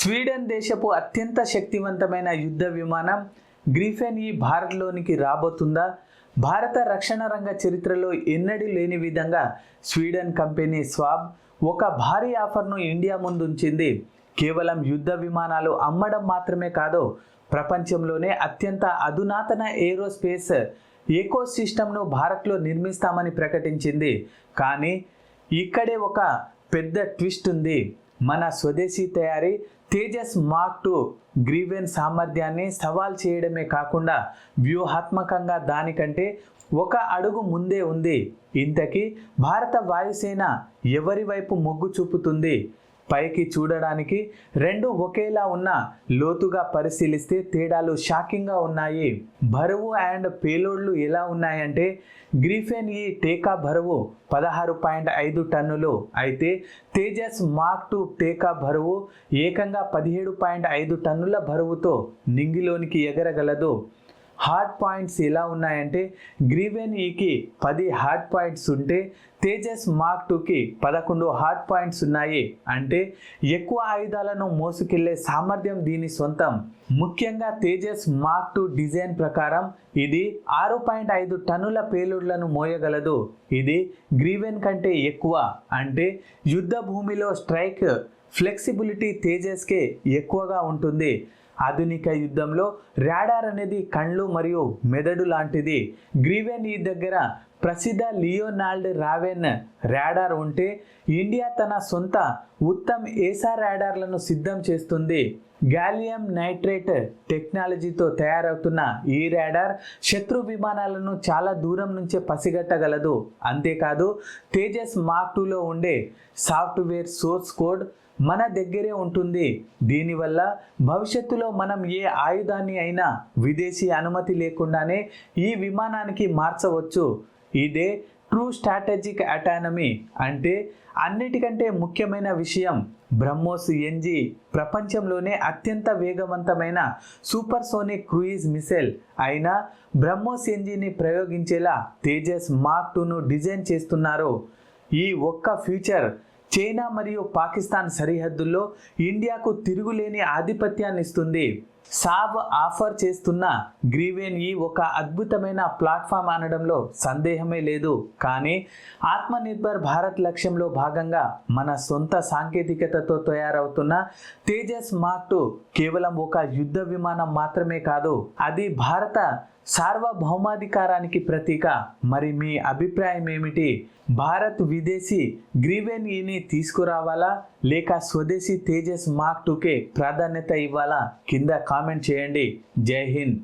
Sweden దేశపు అత్యంత శక్తివంతమైన యుద్ధ విమానం గ్రీఫెన్ ఈ భారత్లోనికి రాబోతుందా? భారత రక్షణ రంగ చరిత్రలో ఎన్నడూ లేని విధంగా స్వీడన్ కంపెనీ స్వాబ్ ఒక భారీ ఆఫర్ను ఇండియా ముందుంచింది. కేవలం యుద్ధ విమానాలు అమ్మడం మాత్రమే కాదు ప్రపంచంలోనే అత్యంత అధునాతన ఏరోస్పేస్ ఎకో సిస్టమ్ను భారత్లో నిర్మిస్తామని ప్రకటించింది. కానీ ఇక్కడే ఒక పెద్ద ట్విస్ట్ ఉంది. మన స్వదేశీ తయారీ తేజస్ మార్క్ టూ గ్రీవెన్ సామర్థ్యాన్ని సవాల్ చేయడమే కాకుండా వ్యూహాత్మకంగా దానికంటే ఒక అడుగు ముందే ఉంది. ఇంతకీ భారత వాయుసేన ఎవరి వైపు మొగ్గు చూపుతుంది? పైకి చూడడానికి రెండు ఒకేలా ఉన్న లోతుగా పరిశీలిస్తే తేడాలు షాకింగ్గా ఉన్నాయి. బరువు అండ్ పేలోడ్లు ఎలా ఉన్నాయంటే గ్రీఫెన్ ఈ టేకా బరువు పదహారు పాయింట్ ఐదు టన్నులు అయితే తేజస్ మార్క్ టూ టేకా బరువు ఏకంగా పదిహేడు పాయింట్ ఐదు టన్నుల బరువుతో నింగిలోనికి ఎగరగలదు. హార్డ్ పాయింట్స్ ఎలా ఉన్నాయంటే గ్రీవెన్ ఈకి పది హార్డ్ పాయింట్స్ ఉంటే తేజస్ మార్క్ టూకి పదకొండు హార్డ్ పాయింట్స్ ఉన్నాయి అంటే ఎక్కువ ఆయుధాలను మోసుకెళ్ళే సామర్థ్యం దీని సొంతం. ముఖ్యంగా తేజస్ మార్క్ టూ డిజైన్ ప్రకారం ఇది ఆరు పాయింట్ ఐదు టన్నుల పేలుడ్లను మోయగలదు. ఇది గ్రీవెన్ కంటే ఎక్కువ అంటే యుద్ధ భూమిలో స్ట్రైక్ ఫ్లెక్సిబిలిటీ తేజస్కే ఎక్కువగా ఉంటుంది. ఆధునిక యుద్ధంలో రాడార్ అనేది కళ్ళు మరియు మెదడు లాంటిది. గ్రీవెన్ ఈ దగ్గర ప్రసిద్ధ లియోనాల్డ్ రావెన్ రాడార్ ఉంటే ఇండియా తన సొంత ఉత్తమ్ ఏసా రాడార్లను సిద్ధం చేస్తుంది. గాలియం నైట్రేట్ టెక్నాలజీతో తయారవుతున్న ఈ రాడార్ శత్రు విమానాలను చాలా దూరం నుంచే పసిగట్టగలదు. అంతేకాదు తేజస్ మార్క్ టూలో ఉండే సాఫ్ట్వేర్ సోర్స్ కోడ్ మన దగ్గరే ఉంటుంది. దీనివల్ల భవిష్యత్తులో మనం ఏ ఆయుధాన్ని అయినా విదేశీ అనుమతి లేకుండానే ఈ విమానానికి మార్చవచ్చు. ఇదే ట్రూ స్ట్రాటజిక్ అటానమీ అంటే అన్నిటికంటే ముఖ్యమైన విషయం బ్రహ్మోస్ ఎన్జీ ప్రపంచంలోనే అత్యంత వేగవంతమైన సూపర్సోనిక్ క్రూయిజ్ మిసైల్ అయిన బ్రహ్మోస్ ఎన్జీని ప్రయోగించేలా తేజస్ మార్క్ టూను డిజైన్ చేస్తున్నారు. ఈ ఒక్క ఫ్యూచర్ చైనా మరియు పాకిస్తాన్ సరిహద్దుల్లో ఇండియాకు తిరుగులేని ఆధిపత్యాన్ని ఇస్తుంది సాబ్ ఆఫర్ చేస్తున్న గ్రీవెన్ ఈ ఒక అద్భుతమైన ప్లాట్ఫామ్ అనడంలో సందేహమే లేదు. కానీ ఆత్మనిర్భర్ భారత్ లక్ష్యంలో భాగంగా మన సొంత సాంకేతికతతో తయారవుతున్న తేజస్ మార్క్ టూ కేవలం ఒక యుద్ధ విమానం మాత్రమే కాదు అది భారత సార్వభౌమాధికారానికి ప్రతీక. మరి మీ అభిప్రాయం ఏమిటి? భారత్ విదేశీ గ్రీవెన్ ఈని తీసుకురావాలా? లేక స్వదేశీ తేజస్ మార్క్ టూకే ప్రాధాన్యత ఇవ్వాలా? కింద కామెంట్ చేయండి. జై హింద్.